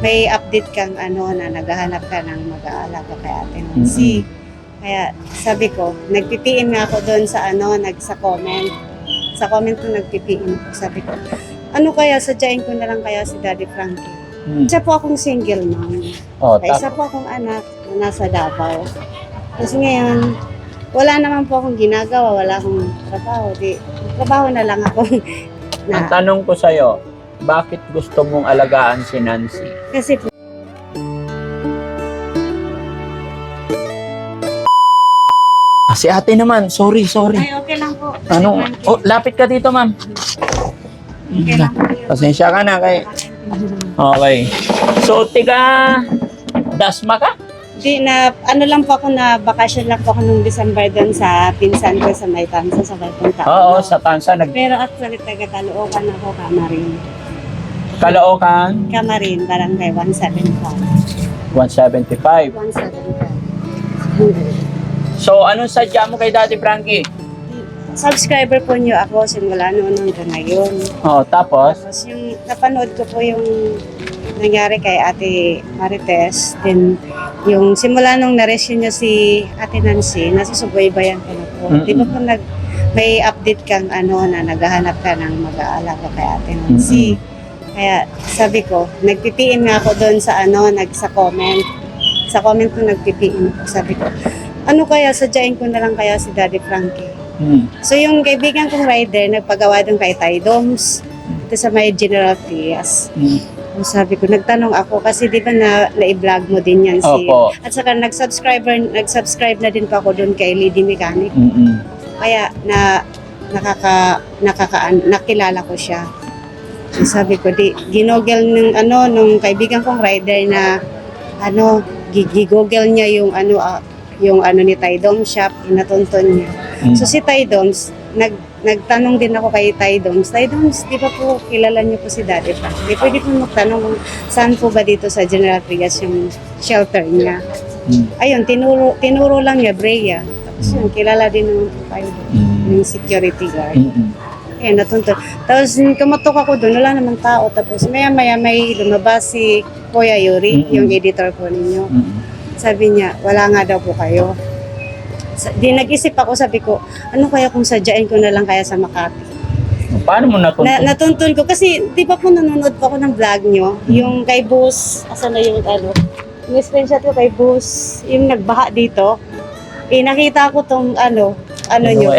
may update kang ano na naghahanap ka ng mag-aalaga kay Ate Nancy. Kaya sabi ko, nagpipiin nga ako doon sa ano, nag sa comment. Sa comment ko nagpipiin ako. Sabi ko, ano kaya, sadyain ko na lang kaya si Daddy Frankie. Hmm. Isa po akong single mom. Oh, Kaya isa po akong anak na nasa Davao. Kasi ngayon, wala naman po akong ginagawa, wala akong trabaho. Di, trabaho na lang ako. ang na, tanong ko sa'yo, bakit gusto mong alagaan si Nancy? kasi po, Ah, si ate naman, sorry, sorry. ay okay lang po. Ano? Oh, lapit ka dito, ma'am. Okay lang po. Pasensya ka na kay... Okay. So, tiga... Dasma ka? Di na, ano lang po ako na bakasyon lang po ako nung December doon sa pinsan ko sa Maytansa sa Balpunta. Oo, sa Tansa. Nag Pero actually, taga Caloocan ako, Kamarin. Kaloocan, Kamarin, barangay 175. 175. 175. So, anong sadya mo kay Daddy Frankie? Subscriber po niyo ako simula noon hanggang ngayon. Oh, tapos? Tapos yung napanood ko po yung nangyari kay Ate Marites, then yung simula nung narescue niya si Ate Nancy, nasa subaybayan ko na po. Mm-mm. Di ba po nag, may update kang ano na naghahanap ka ng mag-aalaga kay Ate Nancy. Kaya sabi ko, nagpipiin nga ako doon sa ano, nag sa comment. Sa comment ko nagpipiin ako. Sabi ko, ano kaya, sadyain ko na lang kaya si Daddy Frankie. Hmm. So yung kaibigan kong rider, nagpagawa doon kay Ty Doms, ito sa may General Trias. Hmm. Sabi ko, nagtanong ako kasi di ba na, na-vlog mo din yan si... Opo. At saka nag-subscriber, nag-subscribe na din pa ako doon kay Lady Mechanic. Mm-mm. Kaya na nakaka, nakaka, nakilala ko siya. So, sabi ko, di, ginogel ng ano, nung kaibigan kong rider na ano, gi- gigogel niya yung ano, ah, yung ano ni Tidom shop, inatunton niya. Mm. So si Tidoms, nag, nagtanong din ako kay Tidoms, Tidoms, di ba po kilala niyo po si Daddy Frank? Di pwede po magtanong kung saan po ba dito sa General Trias yung shelter niya. Mm. Ayun, tinuro, tinuro lang niya, Brea. Tapos yun, kilala din naman po kayo doon, Mm. yung security guard. Mm-mm. Ayun, natuntun. Tapos nung kumatok ako doon, wala namang tao. Tapos maya maya may lumabas si Kuya Yuri, Mm-mm. yung editor po ninyo. Mm-mm. Sabi niya, wala nga daw po kayo. Sa, di nag-isip ako, sabi ko, ano kaya kung sadyain ko na lang kaya sa Makati? Paano mo natuntun? Na, natuntun ko, kasi di ba po nanonood po ako ng vlog nyo, yung kay Bus, asan na yung ano, yung screenshot ko kay Bus, yung nagbaha dito, eh nakita ko tong ano, ano nyo,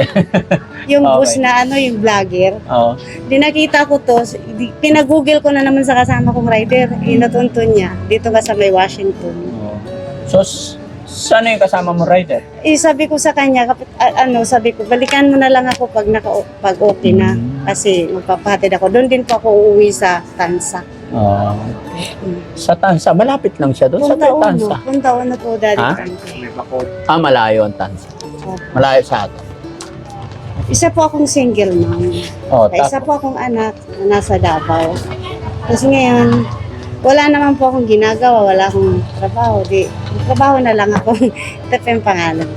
yung Okay. Bus na ano, yung vlogger, Oo. di nakita ko to, di- pinag-google ko na naman sa kasama kong rider, eh natuntun niya, dito ka sa may Washington. Oo. So, s- saan na yung kasama mo, rider? Eh, sabi ko sa kanya, kapit, a- ano, sabi ko, balikan mo na lang ako pag, naka, pag okay na. Mm. Kasi magpapahatid ako. Doon din po ako uuwi sa Tansa. Oo. Mm. Sa Tansa, malapit lang siya doon sa. Tansa. Punta uno po, Daddy Ha? Frankie. Ah, malayo ang Tansa. Malayo sa atin. Isa po akong single mom. Oh, isa po akong anak na nasa Davao. Kasi ngayon, wala naman po akong ginagawa, wala akong trabaho. Di, trabaho na lang ako. Ito po yung pangalan.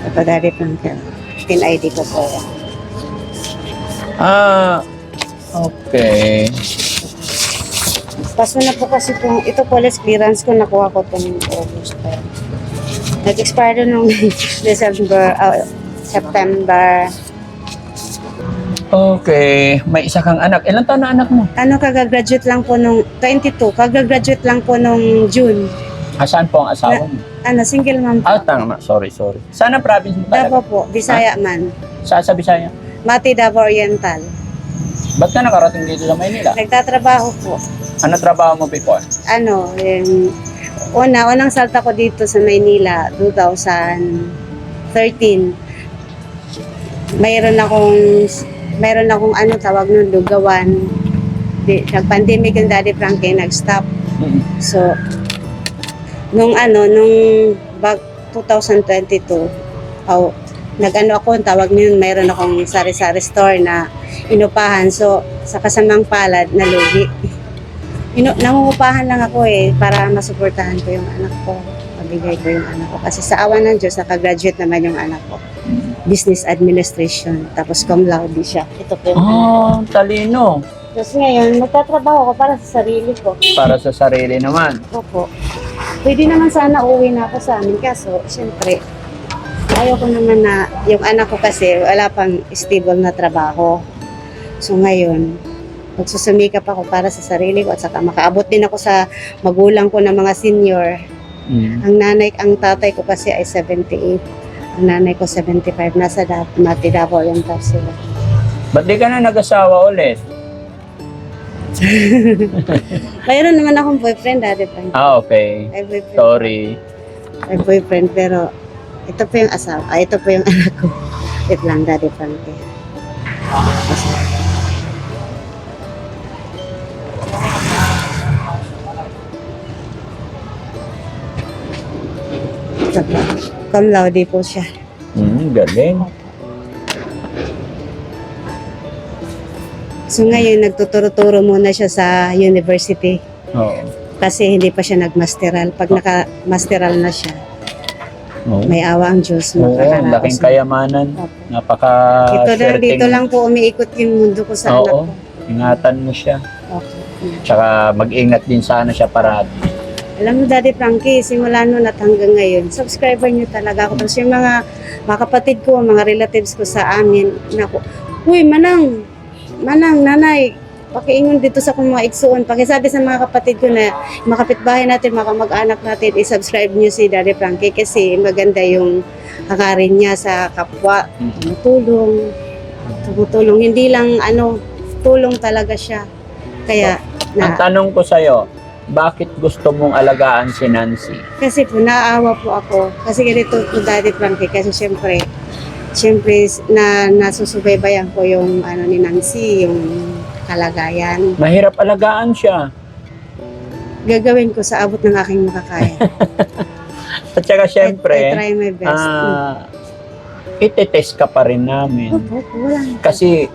Ito, Daddy Frankie. Pin ID ko po. yan. Ah, okay. Kaso na po kasi po, ito police clearance ko, nakuha ko itong August. Nag-expire nung December, ah, September. Okay. May isa kang anak. Ilan taon na anak mo? Ano, kagagraduate lang po nung, 22, kagagraduate lang po nung June. Asan po ang asawa mo? Ano, single mom po. Ah, tama. Sorry, sorry. Saan ang province mo talaga? Davao po, Bisaya man. Sa, sa Bisaya? Mati Davao Oriental. Ba't ka nakarating dito sa Maynila? Nagtatrabaho po. Ano trabaho mo before? Ano, yung, una, unang salta ko dito sa Maynila, 2013. Mayroon akong, mayroon akong ano, tawag nun, lugawan. Di, nag-pandemic yung Daddy Frankie, nag-stop. Mm. So, nung ano, nung bag 2022, oh, nag-ano ako, tawag niyon, mayroon akong sari-sari store na inupahan. So, sa kasamang palad, nalugi. Inu nangungupahan lang ako eh, para masuportahan ko yung anak ko. Pag ibigay ko yung anak ko. Kasi sa awa ng Diyos, nakagraduate naman yung anak ko. Business Administration. Tapos cum laude siya. Ito po yung Ah, talino. Tapos ngayon, magtatrabaho ko para sa sarili ko. Para sa sarili naman. Opo. Pwede naman sana uuwi na ako sa amin. Kaso, siyempre, ayaw ko naman na, yung anak ko kasi wala pang stable na trabaho. So ngayon, magsusumikap ako para sa sarili ko at saka makaabot din ako sa magulang ko na mga senior. Mm. Ang nanay, ang tatay ko kasi ay 78. Ang nanay ko 75. Nasa da- Mati Davao yung daw sila. Ba't di ka na nag-asawa ulit? Mayroon naman akong boyfriend dati pa. Ah, okay. Ay boyfriend. Sorry. Ay boyfriend pero ito po yung asawa. Ay, ito po yung anak ko. Wait lang, Daddy Frankie. Ito po. Cum laude po siya. Mm, galing. So ngayon, nagtuturo-turo muna siya sa university Oo. kasi hindi pa siya nagmasteral. Pag naka-masteral na siya, Oo. may awa ang Diyos. Oo, makakaraos laking na. kayamanan. Opo. Napaka Ito na, dito lang po umiikot yung mundo ko sa anak Oo. ko. Ingatan mo siya. Okay. Tsaka mag-ingat din sana siya parati. Alam mo, Daddy Frankie, simula noon at hanggang ngayon, subscriber niyo talaga ako. Tapos yung mga, mga kapatid ko, mga relatives ko sa amin, naku, Uy, manang, manang, nanay, pakiingon dito sa kong mga igsuon. Pakisabi sa mga kapatid ko na mga kapitbahay natin, mga kamag-anak natin, i-subscribe niyo si Daddy Frankie kasi maganda yung hakarin niya sa kapwa. Tumutulong, tumutulong. Hindi lang, ano, tulong talaga siya. Kaya, Ang na, tanong ko sa'yo, bakit gusto mong alagaan si Nancy? Kasi po, naaawa po ako. Kasi ganito po Daddy Frankie. Kasi syempre, syempre na nasusubaybayan ko yung ano ni Nancy, yung kalagayan. Mahirap alagaan siya. Gagawin ko sa abot ng aking makakaya. At saka I, I syempre, try my best. ah, itetest ka pa rin namin. Opo, opo, wala. Kasi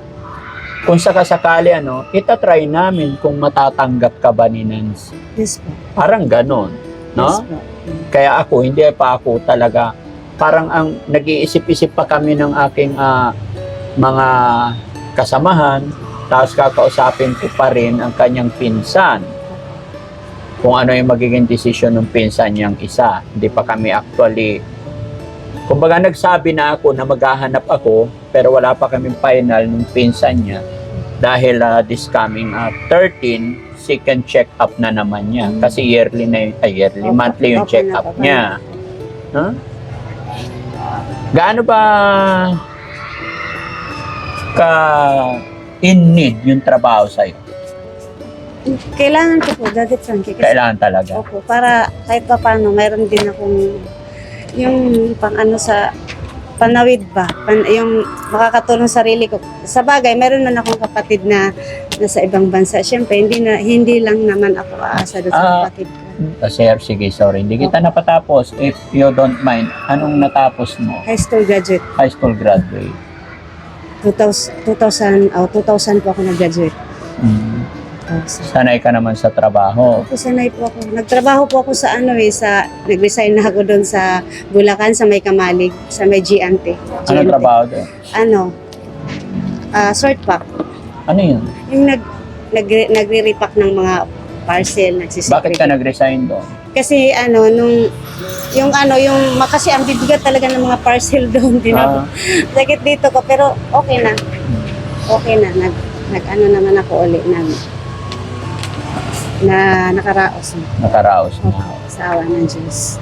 kung sakasakali ano, itatry namin kung matatanggap ka ba ni Nancy. Yes po. Parang ganon. Yes No? po. Mm. Kaya ako, hindi pa ako talaga, parang ang nag-iisip-isip pa kami ng aking ah, mga kasamahan, tapos kakausapin ko pa rin ang kanyang pinsan. Kung ano yung magiging desisyon ng pinsan niyang isa. Hindi pa kami actually, kumbaga nagsabi na ako na maghahanap ako, pero wala pa kaming final ng pinsan niya. Dahil ah, this coming ah, 13, second check-up na naman niya. Kasi yearly na ay yearly, Opo, monthly yung na check-up po, niya. Huh? Gaano ba ka in need yung trabaho sa'yo? Kailangan ko po, Daddy Frankie. Kasi, Kailangan talaga. Opo, para kahit pa paano, mayroon din akong yung pang ano sa panawid ba, pan, yung makakatulong sa sarili ko. Sa bagay, meron na akong kapatid na nasa ibang bansa. Siyempre, hindi na hindi lang naman ako aasa doon sa Ah. kapatid ko. Uh, sir, sige, sorry. Hindi kita napatapos. If you don't mind, anong natapos mo? High school graduate. High school graduate. 2000, 2000, oh, 2000 po ako nag-graduate. Mm. 2000. Sanay ka naman sa trabaho. Ako sanay po ako. Nagtrabaho po ako sa ano eh, sa, nag-resign na ako doon sa Bulacan, sa may Kamalig, sa may Giante. Anong trabaho doon? Ano? ah short pack. Ano yun? Yung nag, nag, nagre-repack ng mga parcel, nagsisipre. Bakit ka nag-resign doon? Kasi ano, nung, yung ano, yung, kasi ang bibigat talaga ng mga parcel doon. Ah, Tinap- Sakit dito ko, pero okay na. Okay na. Nag, nag ano naman ako uli na, na nakaraos na. nakaraos na. Sa awa ng Diyos.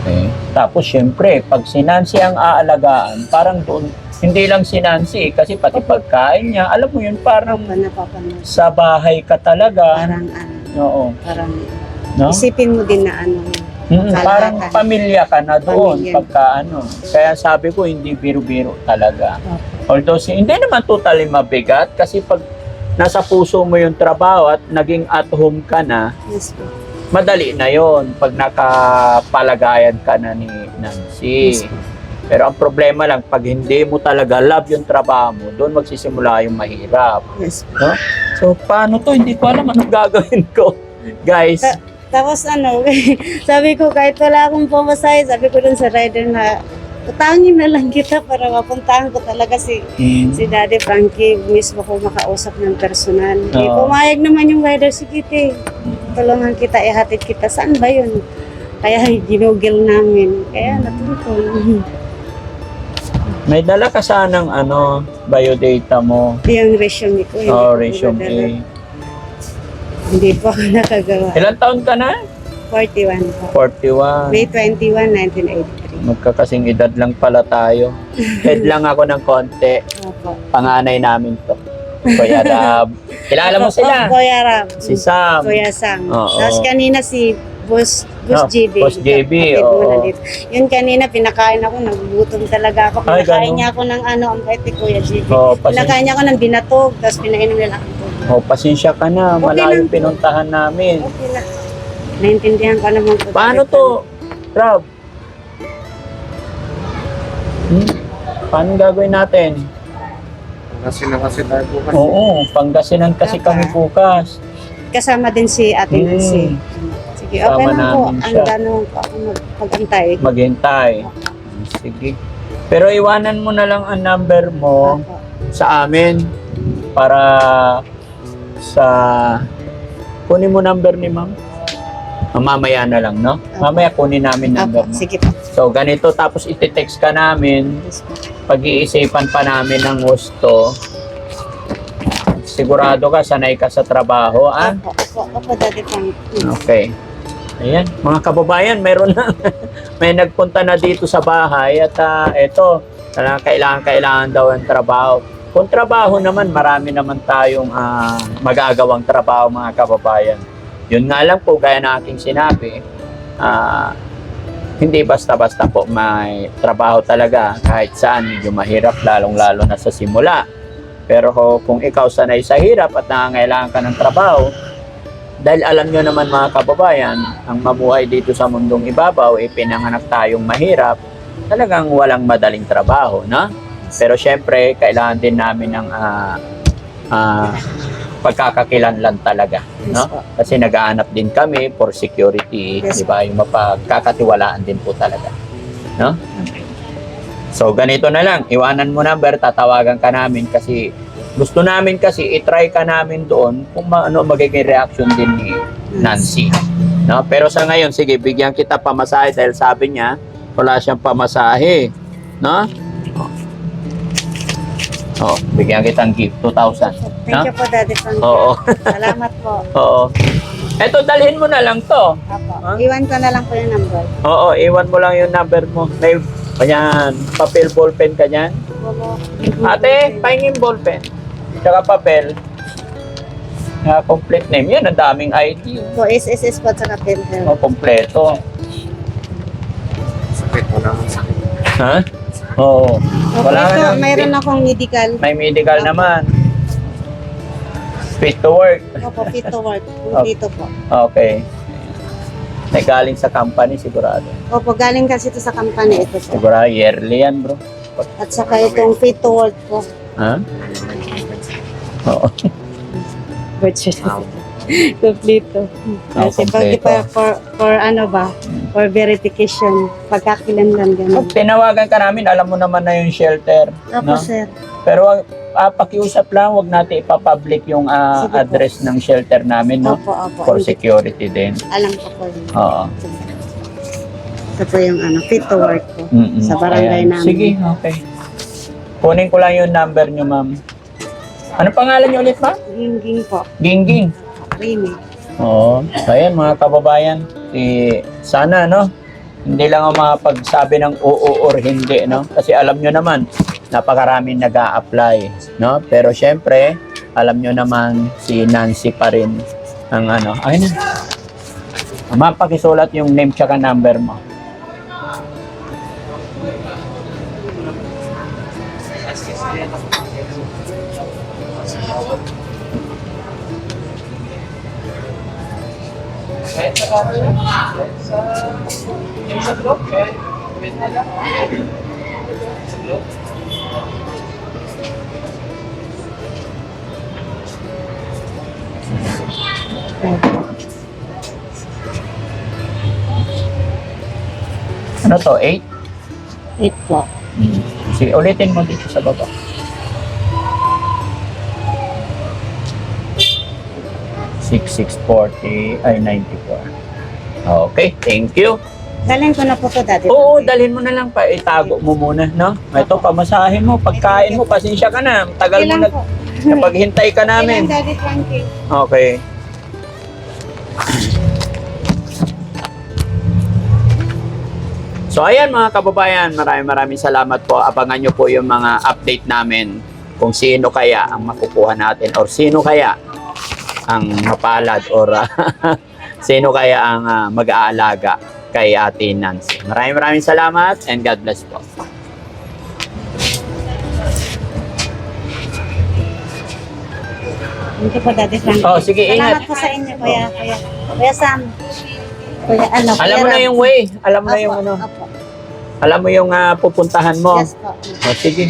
Okay. Tapos, syempre, pag si Nancy ang aalagaan, parang doon, hindi lang si Nancy, kasi pati pagkain niya, alam mo yun, parang Pa napapanood. sa bahay ka talaga. Parang ano, Oo. parang No? isipin mo din na ano, Mm, kalahatan. parang pamilya ka na doon Pamilya. pagka ano. Kaya sabi ko, hindi biro-biro talaga. Opo. Although, si, hindi naman totally mabigat kasi pag nasa puso mo yung trabaho at naging at home ka na, yes po. madali na yon pag nakapalagayan ka na ni Nancy. Yes po. Pero ang problema lang, pag hindi mo talaga love yung trabaho mo, doon magsisimula yung mahirap. Yes po. So, paano to? Hindi ko alam anong gagawin ko. Guys, Ta- Tapos ano, sabi ko kahit wala akong pamasahe, sabi ko dun sa rider na utangin na lang kita para mapuntahan ko talaga si Mm. si Daddy Frankie mismo ko makausap ng personal. Eh, Oo. pumayag naman yung rider, sige te, tulungan kita, ihatid kita. Saan ba yun? Kaya ginugil namin. Kaya natutulong. May dala ka sanang ano, biodata mo. yung resume ko. hindi Oh, ko resume. nadala. Hindi po ako nakagawa. Ilan taon ka na? 41 po. 41. May 21, 1983. Magkakasing edad lang pala tayo. Head lang ako ng konti. Opo. Panganay namin to. Kuya Rab. Kilala mo sila? Oh, Kuya Ram. Si Sam. Kuya Sam. Oo. Tapos kanina si Boss, Boss Ah, JB. Boss JB, mo oo. nandito. Yun kanina, pinakain ako, nagugutom talaga ako. Ay, Pinakain ganun. niya ako ng ano, ang ni Kuya JB. Oh, Pinakain niya ako ng binatog, tapos pinainom nila ako. tubig. oh, pasensya ka na. Okay Malayong lang. pinuntahan namin. Okay lang. Naintindihan ko naman po. Paano to, Rob? Hmm? Paano gagawin natin? Kasi na kasi tayo bukas. Oo, Pangasinan kasi Tama. kami bukas. Kasama din si Ate Hmm. Sige, okay lang po. namin Ang siya. ganun po ako magpagantay. Maghintay. Sige. Pero iwanan mo na lang ang number mo Opo. sa amin para sa kunin mo number ni ma'am. Ah, Mamaya na lang, no? Mamaya kunin namin number Opo, mo. sige po. So, ganito, tapos iti-text ka namin, Yes po. pag-iisipan pa namin ng gusto. Sigurado ka, sanay ka sa trabaho, ah? Opo. Okay. Ayan, mga kababayan, meron na. may nagpunta na dito sa bahay at ah, eto, talagang kailangan, kailangan daw ang trabaho. Kung trabaho naman, marami naman tayong ah, magagawang trabaho mga kababayan. Yun nga lang po, gaya na aking sinabi, ah, hindi basta-basta po may trabaho talaga kahit saan medyo mahirap lalong-lalo na sa simula. Pero kung ikaw sanay sa hirap at nangangailangan ka ng trabaho, dahil alam nyo naman mga kababayan, ang mabuhay dito sa mundong ibabaw, eh, pinanganak tayong mahirap, talagang walang madaling trabaho, no? Pero syempre, kailangan din namin ng ah, ah, pagkakakilanlan talaga, Yes no? po. Kasi nagaanap din kami for security, Yes. di ba? Yung mapagkakatiwalaan din po talaga, no? So, ganito na lang. Iwanan mo number, tatawagan ka namin kasi gusto namin kasi itry ka namin doon kung ma- ano magiging reaction din ni Nancy. No? Pero sa ngayon, sige, bigyan kita pamasahe dahil sabi niya, wala siyang pamasahe. No? Oh, bigyan kitang gift, 2,000. Thank you po, Daddy Frank. Oo. Salamat po. Oo. Eto, dalhin mo na lang to. Opo. Ha? Iwan ko na lang po yung number. Oo, iwan mo lang yung number mo. May, ayan, papel ballpen ka niyan. Ate, pahingin ballpen. Tsaka papel. Na complete name. Yan, ang daming ID. Po, SSS po sa PhilHealth. Oh, kompleto. Sakit mo naman sakit. Ha? Oo. Wala ito, ka nang- mayroon akong medical. May medical naman. Fit to work. Opo, fit to work. Kung Dito po. Okay. May galing sa company, sigurado. Opo, galing kasi ito sa company ito po. Sigurado, yearly yan, bro. At saka itong fit to work po. Ha? Oo. Birth certificate. Kompleto. Ah, Kasi pag pa, for, for ano ba, for verification, pagkakilanlan Pag gano'n. tinawagan ka namin, alam mo naman na yung shelter. Opo, no? sir. Pero wag ah, pakiusap lang, wag natin ipapublic yung ah, Sige po. address ng shelter namin, no? Opo, opo. For Hindi- security din. Alam ko po yun. Oo. Ito po yung ano, fit to work po. Mm-mm. Sa barangay Ayan. namin. Sige, okay. Kunin ko lang yung number nyo, ma'am. Ano pangalan nyo ulit, ma'am? Gingging po. Gingging. Rini. Oo. So, ayan, mga kababayan. Si, sana, no? Hindi lang ako makapagsabi ng oo or hindi, no? Kasi alam nyo naman, napakaraming nag apply no? Pero syempre, alam nyo naman, si Nancy pa rin ang ano. Ayun na. Ma'am, pakisulat yung name tsaka number mo. Kahit sa camera, kahit sa... Yung sa vlog, kahit... Kahit na lang. Sa vlog. Ano to? 8? 8 po. Si ulitin mo dito sa baba. Six, six, forty, ay, 94. Okay, thank you. Dalhin ko na po to dati. Oo, dalhin mo na lang pa. Itago mo muna, no? Ito, pamasahe mo, pagkain mo, pasensya ka na. Tagal mo na, po? napaghintay ka namin. Okay. So ayan mga kababayan, maraming maraming salamat po. Abangan nyo po yung mga update namin kung sino kaya ang makukuha natin or sino kaya ang mapalad or ah, sino kaya ang ah, mag-aalaga kay Ate Nancy. Maraming maraming salamat and God bless po. Thank you po daddy Frankie. Oh, sige, Salamat ingat. po sa inyo, kuya. Kuya, kuya Sam. Kuya, ano, Alam mo kuya na yung way, alam mo na Opo, yung ano, opo. alam mo yung ah, pupuntahan mo. Yes po. O sige,